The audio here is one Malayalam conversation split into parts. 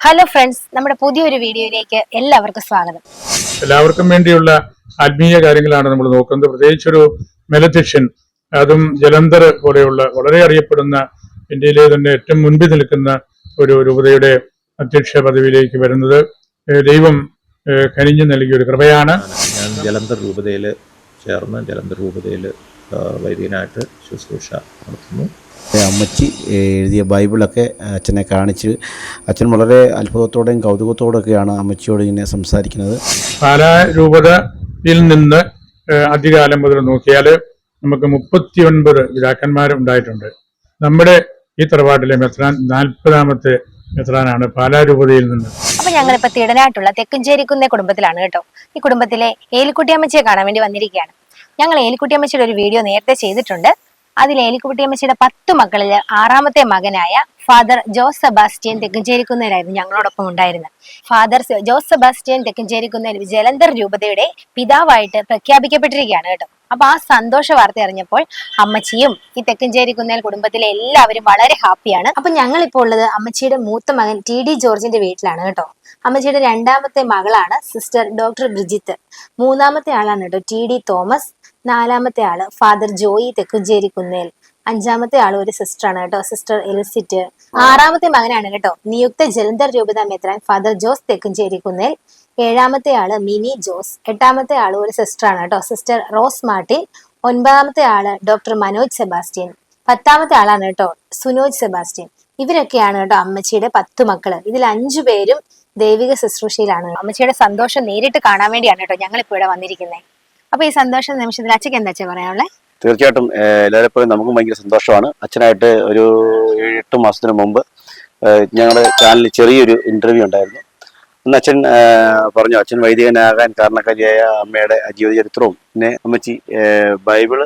ഹലോ ഫ്രണ്ട്സ് നമ്മുടെ പുതിയൊരു വീഡിയോയിലേക്ക് എല്ലാവർക്കും സ്വാഗതം. എല്ലാവർക്കും വേണ്ടിയുള്ള ആത്മീയ കാര്യങ്ങളാണ് നമ്മൾ നോക്കുന്നത്. പ്രത്യേകിച്ചൊരു മെലത്തിഷ്യൻ അതും ജലന്ധർ പോലെയുള്ള വളരെ അറിയപ്പെടുന്ന ഇന്ത്യയിലെ തന്നെ ഏറ്റവും മുൻപിൽ നിൽക്കുന്ന ഒരു രൂപതയുടെ അധ്യക്ഷ പദവിയിലേക്ക് വരുന്നത് ദൈവം കനിഞ്ഞു നൽകിയ ഒരു കൃപയാണ്. ഞാൻ ജലന്ധർ രൂപതയിൽ ചേർന്ന് ജലന്ധർ രൂപതയിൽ വൈദികനായിട്ട് ശുശ്രൂഷ നടത്തുന്നു. അമ്മച്ചി എഴുതിയ ബൈബിളൊക്കെ അച്ഛനെ കാണിച്ച് അച്ഛൻ വളരെ അത്ഭുതത്തോടെയും കൗതുകത്തോടെയൊക്കെയാണ് അമ്മച്ചിയോട് ഇങ്ങനെ സംസാരിക്കുന്നത്. കാലാരൂപതയിൽ നിന്ന് അധികാലം ആദ്യകാലം മുതൽ നോക്കിയാൽ നമുക്ക് മുപ്പത്തി ഒൻപത് പിതാക്കന്മാരുണ്ടായിട്ടുണ്ട്. നമ്മുടെ ഈ തറവാട്ടിലെ മെത്രാൻ നാൽപ്പതാമത്തെ മെത്രാനാണ് പാലാരൂപതയിൽ നിന്ന്. അപ്പൊ ഞങ്ങളിപ്പോ തിടനായിട്ടുള്ള തെക്കുംചേരിക്കുന്ന കുടുംബത്തിലാണ് കേട്ടോ. ഈ കുടുംബത്തിലെ ഏലിക്കുട്ടിയമ്മച്ചിയെ കാണാൻ വേണ്ടി വന്നിരിക്കുകയാണ്. ഞങ്ങൾ ഏലിക്കുട്ടിയമ്മച്ചിയുടെ ഒരു വീഡിയോ നേരത്തെ ചെയ്തിട്ടുണ്ട്. അതിൽ ഏലിക്കുട്ടിയമ്മച്ചിയുടെ പത്ത് മക്കളിൽ ആറാമത്തെ മകനായ ഫാദർ ജോസ് സെബാസ്റ്റ്യൻ തെക്കുംചേരിക്കുന്നതിലായിരുന്നു ഞങ്ങളോടൊപ്പം ഉണ്ടായിരുന്നത്. ഫാദർ ജോസ് സെബാസ്റ്റ്യൻ തെക്കുംചേരിക്കുന്നതിൽ ജലന്ധർ രൂപതയുടെ പിതാവായിട്ട് പ്രഖ്യാപിക്കപ്പെട്ടിരിക്കുകയാണ് കേട്ടോ. അപ്പൊ ആ സന്തോഷ വാർത്ത അറിഞ്ഞപ്പോൾ അമ്മച്ചിയും ഈ തെക്കഞ്ചേരി കുന്നേൽ കുടുംബത്തിലെ എല്ലാവരും വളരെ ഹാപ്പിയാണ്. അപ്പൊ ഞങ്ങൾ ഇപ്പോൾ ഉള്ളത് അമ്മച്ചിയുടെ മൂത്ത മകൻ ടി ഡി ജോർജിന്റെ വീട്ടിലാണ് കേട്ടോ. അമ്മച്ചിയുടെ രണ്ടാമത്തെ മകളാണ് സിസ്റ്റർ ഡോക്ടർ ബ്രിജിത്ത്. മൂന്നാമത്തെ ആളാണ് കേട്ടോ ടി ഡി തോമസ്. നാലാമത്തെ ആൾ ഫാദർ ജോയി തെക്കുംചേരി കുന്നേൽ. അഞ്ചാമത്തെ ആൾ ഒരു സിസ്റ്ററാണ് കേട്ടോ സിസ്റ്റർ എലിസിറ്റ്. ആറാമത്തെ മകനാണ് കേട്ടോ നിയുക്ത ജലന്ധർ രൂപത മെത്രാൻ ഫാദർ ജോസ് തെക്കുംചേരി കുന്നേൽ. ഏഴാമത്തെ ആൾ മിനി ജോസ്. എട്ടാമത്തെ ആൾ ഒരു സിസ്റ്ററാണ് കേട്ടോ സിസ്റ്റർ റോസ് മാർട്ടിൻ. ഒൻപതാമത്തെ ആൾ ഡോക്ടർ മനോജ് സെബാസ്റ്റ്യൻ. പത്താമത്തെ ആളാണ് കേട്ടോ സുനോജ് സെബാസ്റ്റ്യൻ. ഇവരൊക്കെയാണ് കേട്ടോ അമ്മച്ചിയുടെ പത്ത് മക്കൾ. ഇതിൽ അഞ്ചു പേരും ദൈവിക ശുശ്രൂഷയിലാണ്. അമ്മച്ചിയുടെ സന്തോഷം നേരിട്ട് കാണാൻ വേണ്ടിയാണ് കേട്ടോ ഞങ്ങൾ ഇപ്പോൾ ഇവിടെ വന്നിരിക്കുന്നത് അപ്പൊ ഈ സന്തോഷ നിമിഷത്തിൽ അച്ഛക്ക് എന്താ പറയാനുള്ളത് തീർച്ചയായിട്ടും എല്ലാവരെപ്പോഴും നമുക്കും ഭയങ്കര സന്തോഷമാണ്. അച്ഛനായിട്ട് ഒരു എട്ട് മാസത്തിന് മുമ്പ് ഞങ്ങളുടെ ചാനലിൽ ചെറിയൊരു ഇന്റർവ്യൂ ഉണ്ടായിരുന്നു. അന്ന് അച്ഛൻ പറഞ്ഞു അച്ഛൻ വൈദികനാകാൻ കാരണക്കാരിയായ അമ്മയുടെ ജീവിത ചരിത്രവും പിന്നെ അമ്മച്ചി ബൈബിൾ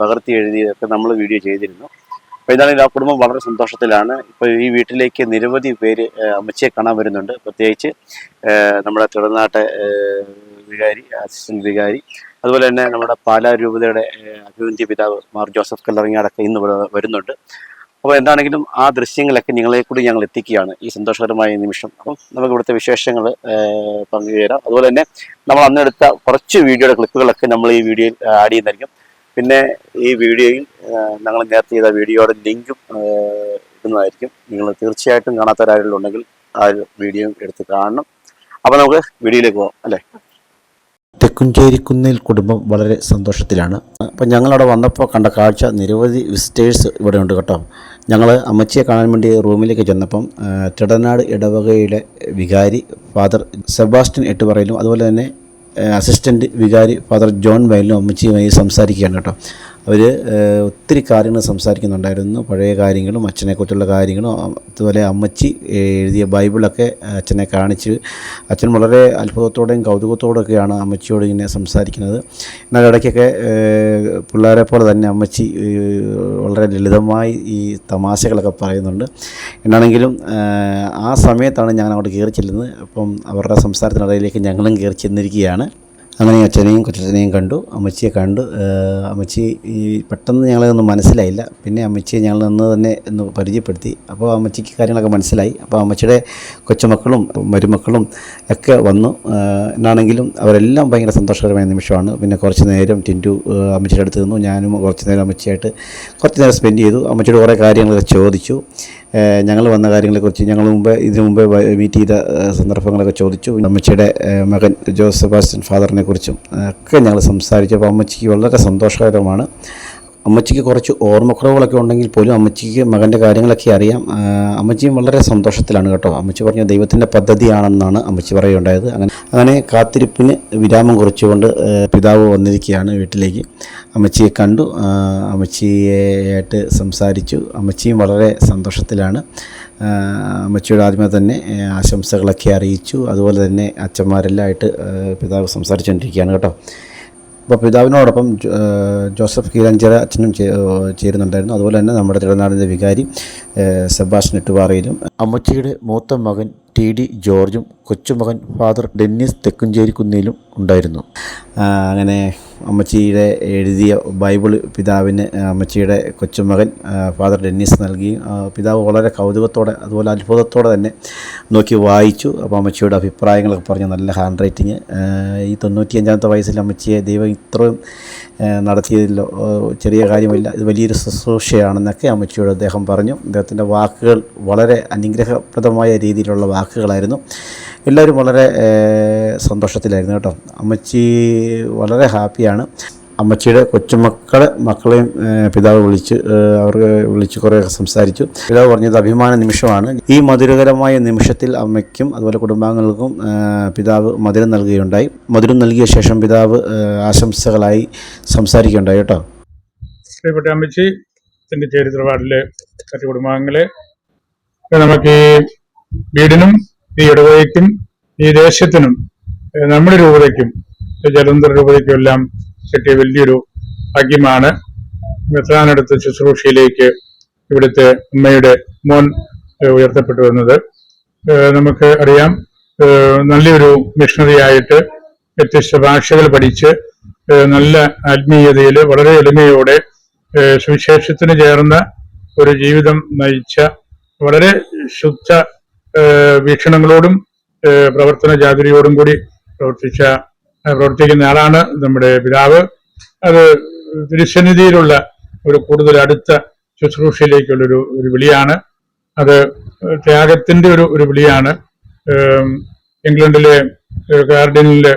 പകർത്തി എഴുതിയതൊക്കെ നമ്മൾ വീഡിയോ ചെയ്തിരുന്നു. അപ്പോൾ ഇതാണെങ്കിൽ ആ കുടുംബം വളരെ സന്തോഷത്തിലാണ്. ഇപ്പോൾ ഈ വീട്ടിലേക്ക് നിരവധി പേര് അമ്മച്ചിയെ കാണാൻ വരുന്നുണ്ട്. പ്രത്യേകിച്ച് നമ്മുടെ തിടനാട്ടെ ഏഹ് വികാരി അസിസ്റ്റന്റ് വികാരി. അതുപോലെ തന്നെ നമ്മുടെ പാലാ രൂപതയുടെ അഭിവന്ധ്യ പിതാവ് മാർ ജോസഫ് കല്ലറങ്ങാടൊക്കെ ഇന്ന് വരുന്നുണ്ട്. അപ്പോൾ എന്താണെങ്കിലും ആ ദൃശ്യങ്ങളൊക്കെ നിങ്ങളെ കൂടി ഞങ്ങൾ എത്തിക്കുകയാണ് ഈ സന്തോഷകരമായ നിമിഷം. അപ്പം നമുക്ക് ഇവിടുത്തെ വിശേഷങ്ങൾ പങ്കുചേരാം. അതുപോലെ തന്നെ നമ്മൾ അന്നെടുത്ത കുറച്ച് വീഡിയോയുടെ ക്ലിപ്പുകളൊക്കെ നമ്മൾ ഈ വീഡിയോയിൽ ആഡ് ചെയ്യുന്നതായിരിക്കും. പിന്നെ ഈ വീഡിയോയിൽ ഞങ്ങൾ നേരത്തെ ചെയ്ത വീഡിയോയുടെ ലിങ്കും ഇടുന്നതായിരിക്കും. നിങ്ങൾ തീർച്ചയായിട്ടും കാണാത്തവരാരെങ്കിലും ഉണ്ടെങ്കിൽ ആ വീഡിയോ എടുത്ത് കാണണം. അപ്പോൾ നമുക്ക് വീഡിയോയിലേക്ക് പോകാം അല്ലേ? തെക്കുംചേരിക്കുന്നേൽ കുടുംബം വളരെ സന്തോഷത്തിലാണ്. അപ്പം ഞങ്ങളവിടെ വന്നപ്പോൾ കണ്ട കാഴ്ച നിരവധി വിസിറ്റേഴ്സ് ഇവിടെ ഉണ്ട് കേട്ടോ. ഞങ്ങൾ അമ്മച്ചിയെ കാണാൻ വേണ്ടി റൂമിലേക്ക് ചെന്നപ്പം തിടനാട് ഇടവകയിലെ വികാരി ഫാദർ സെബാസ്റ്റ്യൻ എട്ടുപറയിലും അതുപോലെ തന്നെ അസിസ്റ്റന്റ് വികാരി ഫാദർ ജോൺ വയലിനും അമ്മച്ചിയുമായി സംസാരിക്കുകയാണ് കേട്ടോ. അവർ ഒത്തിരി കാര്യങ്ങൾ സംസാരിക്കുന്നുണ്ടായിരുന്നു. പഴയ കാര്യങ്ങളും അച്ഛനെക്കുറിച്ചുള്ള കാര്യങ്ങളും അതുപോലെ അമ്മച്ചി എഴുതിയ ബൈബിളൊക്കെ അച്ഛനെ കാണിച്ച് അച്ഛൻ വളരെ അത്ഭുതത്തോടെയും കൗതുകത്തോടെയൊക്കെയാണ് അമ്മച്ചിയോട് ഇങ്ങനെ സംസാരിക്കുന്നത്. എന്നാൽ ഇടയ്ക്കൊക്കെ പിള്ളേരെ പോലെ തന്നെ അമ്മച്ചി വളരെ ലളിതമായി ഈ തമാശകളൊക്കെ പറയുന്നുണ്ട്. എന്നാണെങ്കിലും ആ സമയത്താണ് ഞാൻ അങ്ങോട്ട് കയറി ചെല്ലുന്നത്. അപ്പം അവരുടെ സംസാരത്തിനിടയിലേക്ക് ഞങ്ങളും കയറി ചെന്നിരിക്കുകയാണ്. അങ്ങനെ അച്ഛനെയും കൊച്ചച്ഛനെയും കണ്ടു. അമ്മച്ചിയെ കണ്ടു അമ്മച്ചി ഈ പെട്ടെന്ന് ഞങ്ങളതൊന്നും മനസ്സിലായില്ല. പിന്നെ അമ്മച്ചിയെ ഞങ്ങൾ നിന്ന് തന്നെ ഒന്ന് പരിചയപ്പെടുത്തി. അപ്പോൾ അമ്മച്ചിക്ക് കാര്യങ്ങളൊക്കെ മനസ്സിലായി. അപ്പോൾ അമ്മച്ചിയുടെ കൊച്ചുമക്കളും മരുമക്കളും ഒക്കെ വന്നു. എന്നാണെങ്കിലും അവരെല്ലാം ഭയങ്കര സന്തോഷകരമായ നിമിഷമാണ്. പിന്നെ കുറച്ച് നേരം ടിന്റു അമ്മച്ചിയുടെ അടുത്ത് നിന്നു. ഞാനും കുറച്ച് നേരം അമ്മച്ചിയായിട്ട് കുറച്ച് നേരം സ്പെൻഡ് ചെയ്തു. അമ്മച്ചിയുടെ കുറേ കാര്യങ്ങളൊക്കെ ചോദിച്ചു. ഞങ്ങൾ വന്ന കാര്യങ്ങളെക്കുറിച്ച് ഞങ്ങൾ മുമ്പ് ഇതിനു മുമ്പ് മീറ്റ് ചെയ്ത സന്ദർഭങ്ങളൊക്കെ ചോദിച്ചു. അമ്മച്ചിയുടെ മകൻ ജോസ് സെബാസ്റ്റ്യൻ ഫാദറിനെ കുറിച്ചും ഒക്കെ ഞങ്ങൾ സംസാരിച്ചു. അപ്പോൾ അമ്മച്ചിക്ക് വളരെ സന്തോഷകരമാണ്. അമ്മച്ചിക്ക് കുറച്ച് ഓർമ്മക്കുറവുകളൊക്കെ ഉണ്ടെങ്കിൽ പോലും അമ്മച്ചിക്ക് മകന്റെ കാര്യങ്ങളൊക്കെ അറിയാം. അമ്മച്ചിയും വളരെ സന്തോഷത്തിലാണ് കേട്ടോ. അമ്മച്ചി പറഞ്ഞ ദൈവത്തിന്റെ പദ്ധതിയാണെന്നാണ് അമ്മച്ചി പറയുണ്ടായത് അങ്ങനെ അങ്ങനെ കാത്തിരിപ്പിന് വിരാമം കുറിച്ചുകൊണ്ട് പിതാവ് വന്നിരിക്കുകയാണ് വീട്ടിലേക്ക്. അമ്മച്ചിയെ കണ്ടു. അമ്മച്ചിയായിട്ട് സംസാരിച്ചു. അമ്മച്ചിയും വളരെ സന്തോഷത്തിലാണ്. അമ്മച്ചിയുടെ ആദ്യമേ തന്നെ ആശംസകളൊക്കെ അറിയിച്ചു. അതുപോലെ തന്നെ അച്ഛന്മാരെല്ലാം ആയിട്ട് പിതാവ് സംസാരിച്ചുകൊണ്ടിരിക്കുകയാണ് കേട്ടോ. അപ്പോൾ പിതാവിനോടൊപ്പം ജോസഫ് കീരഞ്ചര അച്ഛനും ചേരുന്നുണ്ടായിരുന്നു. അതുപോലെ തന്നെ നമ്മുടെ തിരുനാടിന്റെ വികാരി സെബാഷ് എട്ടുപാറയിലും അമ്മച്ചിയുടെ മൂത്ത മകൻ ടി ഡി ജോർജും കൊച്ചുമകൻ ഫാദർ ഡെന്നിസ് തെക്കുംചേരിക്കുന്നിലും ഉണ്ടായിരുന്നു. അങ്ങനെ അമ്മച്ചിയുടെ എഴുതിയ ബൈബിൾ പിതാവിന് അമ്മച്ചിയുടെ കൊച്ചുമകൻ ഫാദർ ഡെന്നിസ് നൽകി. പിതാവ് വളരെ കൗതുകത്തോടെ അതുപോലെ അത്ഭുതത്തോടെ തന്നെ നോക്കി വായിച്ചു. അപ്പോൾ അമ്മച്ചിയുടെ അഭിപ്രായങ്ങളൊക്കെ പറഞ്ഞു നല്ല ഹാൻഡ് റൈറ്റിങ്. ഈ തൊണ്ണൂറ്റിയഞ്ചാമത്തെ വയസ്സിൽ അമ്മച്ചിയെ ദൈവം ഇത്രയും നടത്തിയതില്ലോ ചെറിയ കാര്യമില്ല ഇത് വലിയൊരു ശുശ്രൂഷയാണെന്നൊക്കെ അമ്മച്ചിയോട് അദ്ദേഹം പറഞ്ഞു. അദ്ദേഹത്തിന്റെ വാക്കുകൾ വളരെ അനുഗ്രഹപ്രദമായ രീതിയിലുള്ള വാക്കുകളായിരുന്നു. എല്ലാവരും വളരെ സന്തോഷത്തിലായിരുന്നു കേട്ടോ. അമ്മച്ചി വളരെ ഹാപ്പിയാണ്. അമ്മച്ചിയുടെ കൊച്ചുമക്കൾ മക്കളെയും പിതാവ് വിളിച്ച് അവർ വിളിച്ച് കുറേ സംസാരിച്ചു. പിതാവ് പറഞ്ഞത് അഭിമാന നിമിഷമാണ്. ഈ മധുരകരമായ നിമിഷത്തിൽ അമ്മയ്ക്കും അതുപോലെ കുടുംബാംഗങ്ങൾക്കും പിതാവ് മധുരം നൽകുകയുണ്ടായി. മധുരം നൽകിയ ശേഷം പിതാവ് ആശംസകളായി സംസാരിക്കുകയുണ്ടായി കേട്ടോ. ശ്രീപ്പെട്ട അമ്മച്ചി ഇതിന്റെ ചരിത്രപാടിലെ മറ്റു കുടുംബാംഗങ്ങളെ നമുക്ക് വീടിനും ഈ ഇടവകയ്ക്കും ഈ ദേശത്തിനും നമ്മുടെ രൂപതയ്ക്കും ജലന്ധർ രൂപതയ്ക്കും എല്ലാം കിട്ടിയ വലിയൊരു ഭാഗ്യമാണ്. മെത്രാനടുത്ത ശുശ്രൂഷയിലേക്ക് ഇവിടുത്തെ ഉമ്മയുടെ മോൻ ഉയർത്തപ്പെട്ടു വന്നത് നമുക്ക് അറിയാം നല്ലൊരു മിഷണറി ആയിട്ട് വ്യത്യസ്ത ഭാഷകൾ പഠിച്ച് നല്ല ആത്മീയതയിൽ വളരെ എളിമയോടെ സുവിശേഷത്തിന് ചേർന്ന ഒരു ജീവിതം നയിച്ച വളരെ ശുദ്ധ വീക്ഷണങ്ങളോടും പ്രവർത്തന ജാതിരിയോടും കൂടി പ്രവർത്തിച്ച പ്രവർത്തിക്കുന്ന ആളാണ് നമ്മുടെ പിതാവ്. അത് തിരുസന്നിധിയിലുള്ള ഒരു കൂടുതൽ അടുത്ത ശുശ്രൂഷയിലേക്കുള്ളൊരു ഒരു വിളിയാണ്. അത് ത്യാഗത്തിന്റെ ഒരു ഒരു വിളിയാണ്. ഇംഗ്ലണ്ടിലെ ഗാർഡനിലെ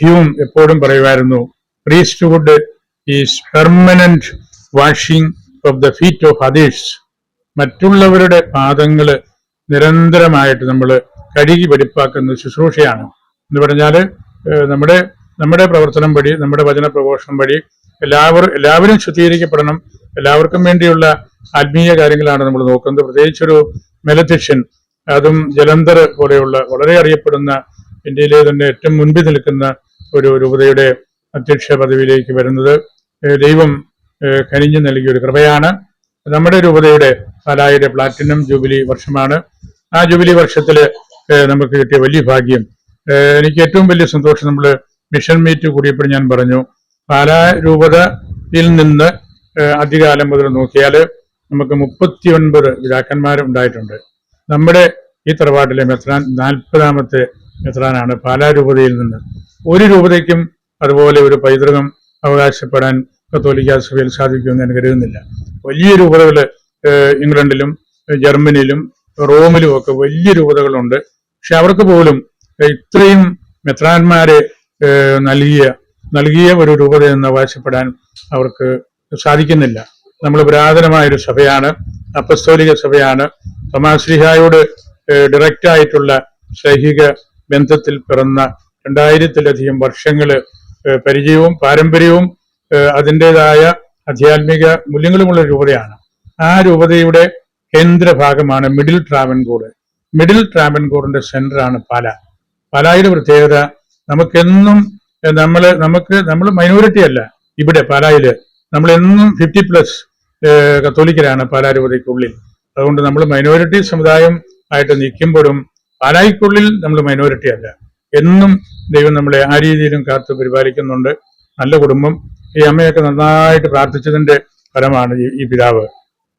ഹ്യൂം എപ്പോഴും പറയുമായിരുന്നു priesthood is permanent washing of the feet of others മറ്റുള്ളവരുടെ പാദങ്ങൾ നിരന്തരമായിട്ട് നമ്മൾ കഴുകി വെടിപ്പാക്കുന്ന ശുശ്രൂഷയാണ്. എന്ന് പറഞ്ഞാൽ നമ്മുടെ നമ്മുടെ പ്രവർത്തനം വഴി നമ്മുടെ വചന പ്രഘോഷണം വഴി എല്ലാവരും എല്ലാവരും ശുദ്ധീകരിക്കപ്പെടണം. എല്ലാവർക്കും വേണ്ടിയുള്ള ആത്മീയ കാര്യങ്ങളാണ് നമ്മൾ നോക്കുന്നത്. പ്രത്യേകിച്ചൊരു മെലത്തിഷ്യൻ അതും ജലന്ധർ പോലെയുള്ള വളരെ അറിയപ്പെടുന്ന ഇന്ത്യയിലെ തന്നെ ഏറ്റവും മുൻപിൽ നിൽക്കുന്ന ഒരു രൂപതയുടെ അധ്യക്ഷ പദവിയിലേക്ക് വരുന്നത് ദൈവം കനിഞ്ഞു നൽകിയ ഒരു കൃപയാണ്. നമ്മുടെ രൂപതയുടെ പാലായുടെ പ്ലാറ്റിനം ജൂബിലി വർഷമാണ്. ആ ജൂബിലി വർഷത്തിൽ നമുക്ക് കിട്ടിയ വലിയ ഭാഗ്യം. എനിക്ക് ഏറ്റവും വലിയ സന്തോഷം നമ്മൾ മിഷൻ മീറ്റ് കൂടിയപ്പോൾ ഞാൻ പറഞ്ഞു പാലാ രൂപതയിൽ നിന്ന് അധികാലം മുതൽ നോക്കിയാൽ നമുക്ക് മുപ്പത്തി ഒൻപത് പിതാക്കന്മാർ ഉണ്ടായിട്ടുണ്ട് നമ്മുടെ ഈ തറവാട്ടിലെ മെത്രാൻ നാൽപ്പതാമത്തെ മെത്രാനാണ് പാലാ രൂപതയിൽ നിന്ന്. ഒരു രൂപതയ്ക്കും അതുപോലെ ഒരു പൈതൃകം അവകാശപ്പെടാൻ കത്തോലിക്ക സഭയിൽ സാധിക്കുമെന്ന് ഞാൻ കരുതുന്നില്ല. വലിയ രൂപതകൾ ഇംഗ്ലണ്ടിലും ജർമ്മനിയിലും റോമിലും ഒക്കെ വലിയ രൂപതകളുണ്ട് പക്ഷെ അവർക്ക് പോലും ഇത്രയും മെത്രാന്മാരെ നൽകിയ നൽകിയ ഒരു രൂപത എന്ന് അവകാശപ്പെടാൻ അവർക്ക് സാധിക്കുന്നില്ല. നമ്മൾ പുരാതനമായൊരു സഭയാണ് അപ്പസ്തോലിക സഭയാണ്. തമാശ്രീഹായോട് ഡയറക്റ്റ് ആയിട്ടുള്ള സൈഹിക ബന്ധത്തിൽ പിറന്ന രണ്ടായിരത്തിലധികം വർഷങ്ങൾ പരിചയവും പാരമ്പര്യവും അതിന്റെതായ ആധ്യാത്മിക മൂല്യങ്ങളുമുള്ള രൂപതയാണ്. ആ രൂപതയുടെ കേന്ദ്ര ഭാഗമാണ് മിഡിൽ ട്രാവൻകൂട്. മിഡിൽ ട്രാവൻകൂറിന്റെ സെന്ററാണ് പാല. പാലായുടെ പ്രത്യേകത നമുക്കെന്നും നമ്മൾ നമുക്ക് നമ്മൾ മൈനോറിറ്റി അല്ല. ഇവിടെ പാലായിൽ നമ്മളെന്നും ഫിഫ്റ്റി പ്ലസ് കത്തോലിക്കരാണ് പാലാ രൂപതയ്ക്കുള്ളിൽ. അതുകൊണ്ട് നമ്മൾ മൈനോറിറ്റി സമുദായം ആയിട്ട് നിൽക്കുമ്പോഴും പാലായിക്കുള്ളിൽ നമ്മൾ മൈനോറിറ്റി അല്ല. എന്നും ദൈവം നമ്മളെ ആ രീതിയിലും കാത്തു പരിപാലിക്കുന്നുണ്ട്. നല്ല കുടുംബം ഈ അമ്മയൊക്കെ നന്നായിട്ട് പ്രാർത്ഥിച്ചതിന്റെ ഫലമാണ് ഈ- പിതാവ്.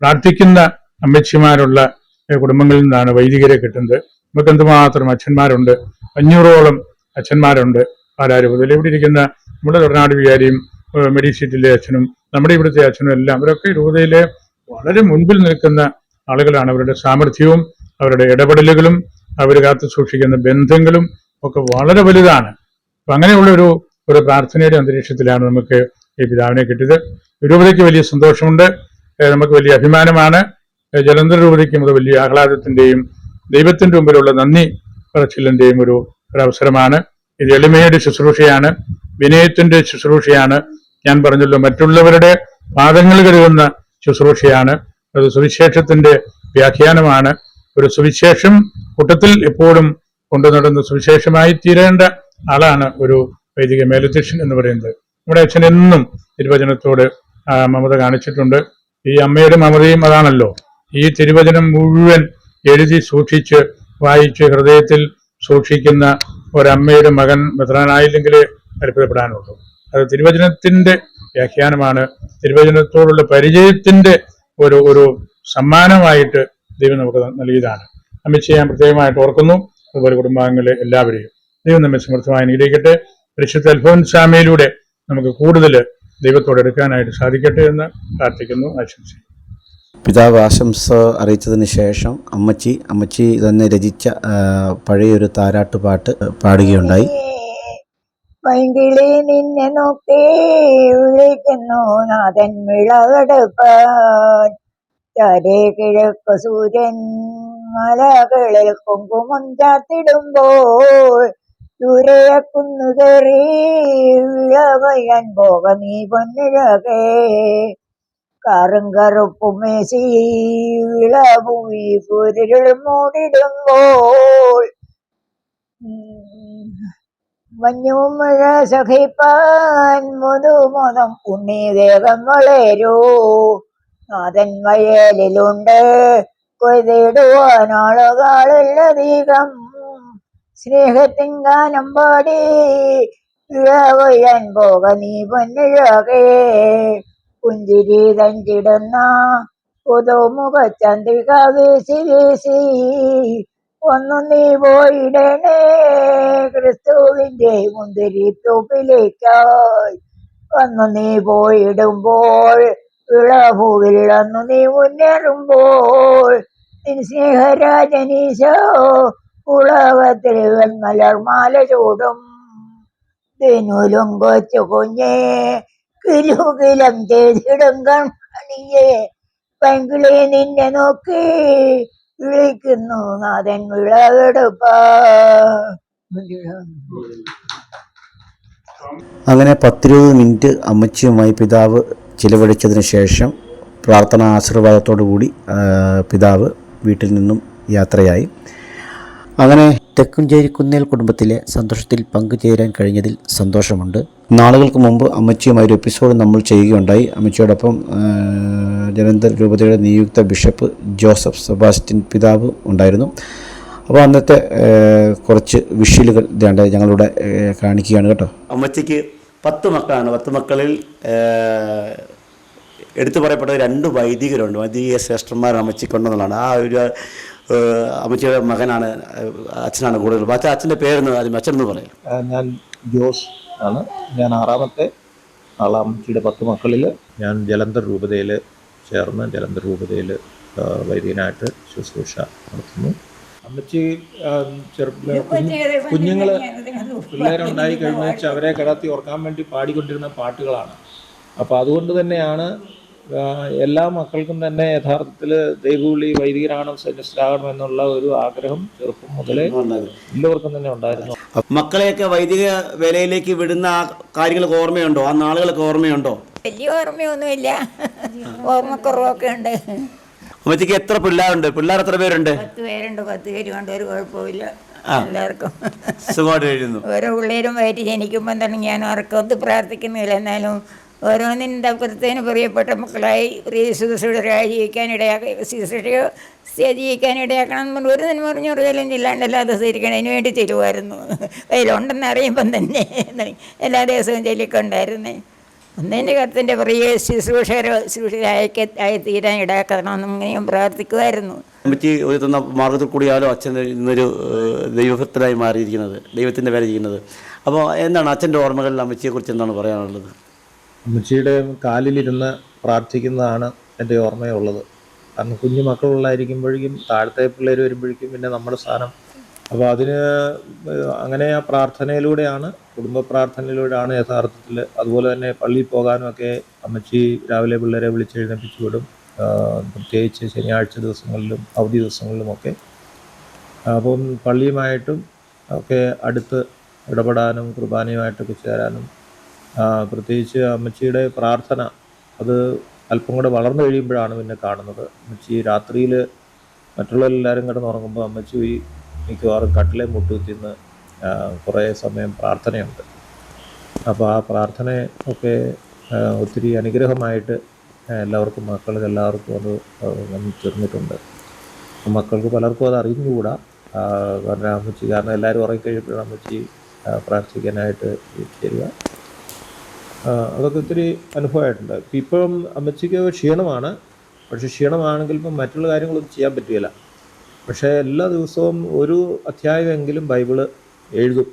പ്രാർത്ഥിക്കുന്ന അമ്മച്ചിമാരുള്ള കുടുംബങ്ങളിൽ നിന്നാണ് വൈദികരെ കിട്ടുന്നത്. നമുക്ക് എന്തുമാത്രം അച്ഛന്മാരുണ്ട്? അഞ്ഞൂറോളം അച്ഛന്മാരുണ്ട്. പാലാരൂപതയിൽ ഇവിടെ ഇരിക്കുന്ന നമ്മുടെ തൊടനാട് വികാരിയും മെഡിസീറ്റിലെ അച്ഛനും നമ്മുടെ ഇവിടുത്തെ അച്ഛനും എല്ലാം അവരൊക്കെ രൂപതയിലെ വളരെ മുൻപിൽ നിൽക്കുന്ന ആളുകളാണ്. അവരുടെ സാമർഥ്യവും അവരുടെ ഇടപെടലുകളും അവർ കാത്തു സൂക്ഷിക്കുന്ന ബന്ധങ്ങളും ഒക്കെ വളരെ വലുതാണ്. അപ്പൊ അങ്ങനെയുള്ള ഒരു ഒരു പ്രാർത്ഥനയുടെ അന്തരീക്ഷത്തിലാണ് നമുക്ക് ഈ പിതാവിനെ കിട്ടിയത്. രൂപതയ്ക്ക് വലിയ സന്തോഷമുണ്ട്. നമുക്ക് വലിയ അഭിമാനമാണ്. ജലന്ധർ രൂപതയ്ക്കും അത് വലിയ ആഹ്ലാദത്തിന്റെയും ദൈവത്തിന്റെ മുമ്പിലുള്ള നന്ദി പറച്ചിലിന്റെയും ഒരു ഒരു അവസരമാണ് ഇത് എളിമയുടെ ശുശ്രൂഷയാണ്. വിനയത്തിന്റെ ശുശ്രൂഷയാണ്. ഞാൻ പറഞ്ഞല്ലോ മറ്റുള്ളവരുടെ പാദങ്ങൾ കരുതുന്ന ശുശ്രൂഷയാണ്. അത് സുവിശേഷത്തിന്റെ വ്യാഖ്യാനമാണ്. ഒരു സുവിശേഷം കൂട്ടത്തിൽ എപ്പോഴും കൊണ്ടു നടന്ന് സുവിശേഷമായി തീരേണ്ട ആളാണ് ഒരു വൈദിക മേലധ്യക്ഷൻ എന്ന് പറയുന്നത്. നമ്മുടെ അച്ഛൻ എന്നും തിരുവചനത്തോട് മമത കാണിച്ചിട്ടുണ്ട്. ഈ അമ്മയുടെ മമതയും അതാണല്ലോ. ഈ തിരുവചനം മുഴുവൻ എഴുതി സൂക്ഷിച്ച് വായിച്ച് ഹൃദയത്തിൽ സൂക്ഷിക്കുന്ന ഒരമ്മയുടെ മകൻ മെത്രാനായില്ലെങ്കിൽ അത്ഭുതപ്പെടാനുള്ളൂ. അത് തിരുവചനത്തിന്റെ വ്യാഖ്യാനമാണ്. തിരുവചനത്തോടുള്ള പരിചയത്തിന്റെ ഒരു ഒരു സമ്മാനമായിട്ട് ദൈവം നമുക്ക് നൽകിയതാണ്. അമിത് ഞാൻ പ്രത്യേകമായിട്ട് ഓർക്കുന്നു. അതുപോലെ കുടുംബാംഗങ്ങളെ എല്ലാവരെയും ദൈവം നമ്മെ സമൃദ്ധമായി അനുഗ്രഹിക്കട്ടെ. പരിശുദ്ധ അൽഫോൻസാമയിലൂടെ നമുക്ക് കൂടുതൽ ദൈവത്തോട് എടുക്കാനായിട്ട് സാധിക്കട്ടെ എന്ന് പ്രാർത്ഥിക്കുന്നു ആശംസിക്കുന്നു. പിതാവ് ആശംസ അറിയിച്ചതിന് ശേഷം അമ്മച്ചി അമ്മച്ചി തന്നെ രചിച്ച പഴയൊരു താരാട്ട് പാട്ട് പാടുകയുണ്ടായി. നിന്നെ നോക്കി വിളിക്കുന്നു നാഥൻ വിളവെടുപ്പാൻ. ചരേ കിഴക്ക് സൂര്യൻ മലകളിൽ കുങ്കുമം ചാത്തിടുമ്പോൾ ദൂരെയ കുന്നു കയറി പൊന്നിഴകേ കറും കറുപ്പും മേശി വിളഭൂമി കുരുൾ മൂടിടുമ്പോൾ. മഞ്ഞും മഴ സഹിപ്പാൻ ഉണ്ണി വളരൂ. നാഥൻ വയലിലുണ്ട് സ്നേഹത്തിൻ ഗാനം പാടി ഇഴവയ്യാൻ പോക നീ പൊന്നിഴകേ. പുഞ്ചിരി തഞ്ചിടുന്ന പുതുമുഖ ചന്ദ്രിക വീശി വീശി ഒന്നും നീ പോയിടണേ. ക്രിസ്തുവിന്റെ മുന്തിരി തൂപ്പിലേക്കായി ഒന്നു നീ പോയിടുമ്പോൾ വിളഭൂവിൽ അന്ന് നീ മുന്നേറുമ്പോൾ. സ്നേഹരാജനീശോ ഉളവത്തിൽ മലർമാല ചൂടും. തിനുലും കൊച്ചു കുഞ്ഞേ കിലുകിലം ചെയ്തിടും കൺമണിയെ. പെങ്കിളി നിന്നെ നോക്കി വിളിക്കുന്നു നാഥൻ വിളവെടുപ്പ. അങ്ങനെ പത്തിരുപത് മിനിറ്റ് അമ്മച്ചിയുമായി പിതാവ് ചിലവഴിച്ചതിന് ശേഷം പ്രാർത്ഥനാ ആശീർവാദത്തോടു കൂടി പിതാവ് വീട്ടിൽ നിന്നും യാത്രയായി. അങ്ങനെ തെക്കുംചേരി കുന്നേൽ കുടുംബത്തിലെ സന്തോഷത്തിൽ പങ്കുചേരാൻ കഴിഞ്ഞതിൽ സന്തോഷമുണ്ട്. നാളുകൾക്ക് മുമ്പ് അമ്മച്ചിയുമായി ഒരു എപ്പിസോഡ് നമ്മൾ ചെയ്യുകയുണ്ടായി. അമ്മച്ചിയോടൊപ്പം ജലന്ധർ രൂപതയുടെ നിയുക്ത ബിഷപ്പ് ജോസഫ് സെബാസ്റ്റ്യൻ പിതാവ് ഉണ്ടായിരുന്നു. അപ്പോൾ അന്നത്തെ കുറച്ച് വിഷ്വലുകൾ ഇതാണ്ട് ഞങ്ങളിവിടെ കാണിക്കുകയാണ് കേട്ടോ. അമ്മച്ചിക്ക് പത്ത് മക്കളാണ്. പത്ത് മക്കളിൽ എടുത്തു പറയപ്പെട്ട രണ്ട് വൈദികരുണ്ട്. വൈദിക ശ്രേഷ്ഠന്മാരാണ് അമ്മച്ചിക്കൊണ്ടെന്നുള്ളതാണ് ആ ഒരു അമ്മച്ചിയുടെ മകനാണ് അച്ഛനാണ് കൂടുതൽ. മറ്റേ അച്ഛന്റെ പേരെന്ന് ആദ്യം അച്ഛൻ എന്ന് പറയും ഞാൻ ജോസ് ആണ്. ഞാൻ ആറാമത്തെ ആളാം അമ്മച്ചിയുടെ പത്ത് മക്കളിൽ ഞാൻ ജലന്ധർ രൂപതയിൽ ചേർന്ന് ജലന്ധർ രൂപതയിൽ വൈദികനായിട്ട് ശുശ്രൂഷ നടത്തുന്നു. അമ്മച്ചി ചെറുപ്പ കുഞ്ഞുങ്ങൾ പിള്ളേരുണ്ടായി കഴിഞ്ഞാൽ അവരെ കിടത്തി ഓർക്കാൻ വേണ്ടി പാടിക്കൊണ്ടിരുന്ന പാട്ടുകളാണ്. അപ്പോൾ അതുകൊണ്ട് തന്നെയാണ് എല്ലാ മക്കൾക്കും തന്നെ യഥാർത്ഥത്തിൽ ദൈവവിളി വൈദികരാകണം സന്യസ്തരാകണം എന്നുള്ള ഒരു ആഗ്രഹം ചെറുപ്പം മുതലേ എല്ലാവർക്കും തന്നെ ഉണ്ടായിരുന്നു. മക്കളെയൊക്കെ വൈദിക വേലയിലേക്ക് വിടുന്ന ആ കാര്യങ്ങളൊക്കെ ഓർമ്മയുണ്ടോ? ആ നാളുകളൊക്കെ ഓർമ്മയുണ്ടോ? വലിയ ഓർമ്മയൊന്നുമില്ല. ഓർമ്മക്കുറവൊക്കെ ഉണ്ട്. അമ്മച്ചിക്ക് എത്ര പിള്ളേരുണ്ട്? പിള്ളേർ എത്ര പേരുണ്ട്? പത്ത് പേരുണ്ട്. പത്ത് പേര് കൊണ്ട് ഒരു കുഴപ്പമില്ല. എല്ലാവർക്കും. സുഖമായിട്ട് ഓരോ പിള്ളേരും വയറ്റി ജനിക്കുമ്പോൾ തന്നെ ഞാൻ അവർക്കൊത്ത് പ്രാർത്ഥിക്കുന്നില്ല. എന്നാലും ഓരോന്നിനും തക്കത്തിന് പ്രിയപ്പെട്ട മക്കളായി പ്രിയ ശുശ്രൂഷരായി ജീവിക്കാനിടയാക്കി ശുശ്രൂഷയോ ജീവിക്കാനിടയാക്കണം എന്ന് ഒരു നന്മ പറഞ്ഞു അറിയാലും ഇല്ലാണ്ടല്ലാതെ സ്വീകരിക്കണം. അതിന് വേണ്ടി ചെല്ലുമായിരുന്നു അതിലുണ്ടെന്ന് അറിയുമ്പം തന്നെ എല്ലാ ദിവസവും ചൊല്ലിക്കൊണ്ടായിരുന്നേ. ഒന്നിന്റെ കർത്തന്റെ പ്രിയ ശുശ്രൂഷകരോ ശുശ്രൂഷരായി ആയി തീരാൻ ഇടയാക്കണമെന്നും ഞാൻ പ്രാർത്ഥിക്കുമായിരുന്നു അമ്മച്ചി ഒരു തന്ന മാർഗത്തിൽ കൂടിയാലോ അച്ഛൻ ഇന്നൊരു ദൈവഭക്തരായി മാറിയിരിക്കുന്നത് ദൈവത്തിന്റെ പേരെ ചെയ്യുന്നത് അപ്പോൾ എന്താണ് അച്ഛന്റെ ഓർമ്മകളിൽ അമ്മച്ചിയെക്കുറിച്ച് എന്താണ് പറയാനുള്ളത്? അമ്മച്ചിയുടെ കാലിലിരുന്ന് പ്രാർത്ഥിക്കുന്നതാണ് എന്റെ ഓർമ്മയുള്ളത്. കാരണം കുഞ്ഞു മക്കളുള്ളായിരിക്കുമ്പോഴേക്കും താഴത്തെ പിള്ളേർ വരുമ്പോഴേക്കും പിന്നെ നമ്മുടെ സ്ഥാനം അപ്പോൾ അതിന് അങ്ങനെ ആ പ്രാർത്ഥനയിലൂടെയാണ് കുടുംബ പ്രാർത്ഥനയിലൂടെയാണ് യഥാർത്ഥത്തിൽ അതുപോലെ തന്നെ പള്ളിയിൽ പോകാനുമൊക്കെ അമ്മച്ചി രാവിലെ പിള്ളേരെ വിളിച്ചെഴുന്നേൽപ്പിച്ചു വിടും. പ്രത്യേകിച്ച് ശനിയാഴ്ച ദിവസങ്ങളിലും അവധി ദിവസങ്ങളിലുമൊക്കെ അപ്പം പള്ളിയുമായിട്ടും ഒക്കെ അടുത്ത് ഇടപെടാനും കുർബാനയുമായിട്ടൊക്കെ ചേരാനും പ്രത്യേകിച്ച് അമ്മച്ചിയുടെ പ്രാർത്ഥന അത് അല്പം കൂടെ വളർന്നു കഴിയുമ്പോഴാണ് പിന്നെ കാണുന്നത്. അമ്മച്ചി രാത്രിയിൽ മറ്റുള്ളവരെല്ലാവരും കിടന്നുറങ്ങുമ്പോൾ അമ്മച്ചി ഈ മിക്കവാറും കട്ടിലെ മുട്ടുകുത്തിന്ന് കുറേ സമയം പ്രാർത്ഥനയുണ്ട്. അപ്പോൾ ആ പ്രാർത്ഥന ഒക്കെ ഒത്തിരി അനുഗ്രഹമായിട്ട് എല്ലാവർക്കും മക്കൾക്ക് എല്ലാവർക്കും അത് വന്നു ചേർന്നിട്ടുണ്ട് മക്കൾക്ക് പലർക്കും അത് അറിഞ്ഞുകൂടാ. കാരണം അമ്മച്ചി കാരണം എല്ലാവരും ഉറങ്ങിക്കഴിഞ്ഞപ്പോഴാണ് അമ്മച്ചി പ്രാർത്ഥിക്കാനായിട്ട് തരിക. അതൊക്കെ ഒത്തിരി അനുഭവമായിട്ടുണ്ട്. ഇപ്പം അമ്മച്ചിക്ക് ക്ഷീണമാണ്. പക്ഷേ ക്ഷീണമാണെങ്കിൽ ഇപ്പം മറ്റുള്ള കാര്യങ്ങളൊന്നും ചെയ്യാൻ പറ്റുകയില്ല. പക്ഷേ എല്ലാ ദിവസവും ഒരു അധ്യായമെങ്കിലും ബൈബിൾ എഴുതും.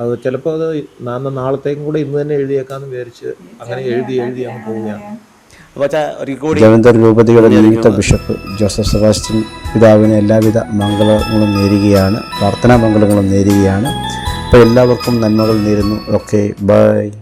അത് ചിലപ്പോൾ അത് നാന്ന നാളത്തേക്കും കൂടെ ഇന്ന് തന്നെ എഴുതിയേക്കാന്ന് വിചാരിച്ച് അങ്ങനെ എഴുതി എഴുതി അങ്ങ് പോവുകയാണ്. ജലന്ധർ രൂപതയുടെ നിയുക്ത ബിഷപ്പ് ജോസഫ് സെബാസ്റ്റ്യൻ പിതാവിനെ എല്ലാവിധ മംഗളങ്ങളും നേരുകയാണ്. പ്രാർത്ഥനാ മംഗളങ്ങളും നേരുകയാണ്. അപ്പോൾ എല്ലാവർക്കും നന്മകൾ നേരുന്നു. Okay bye.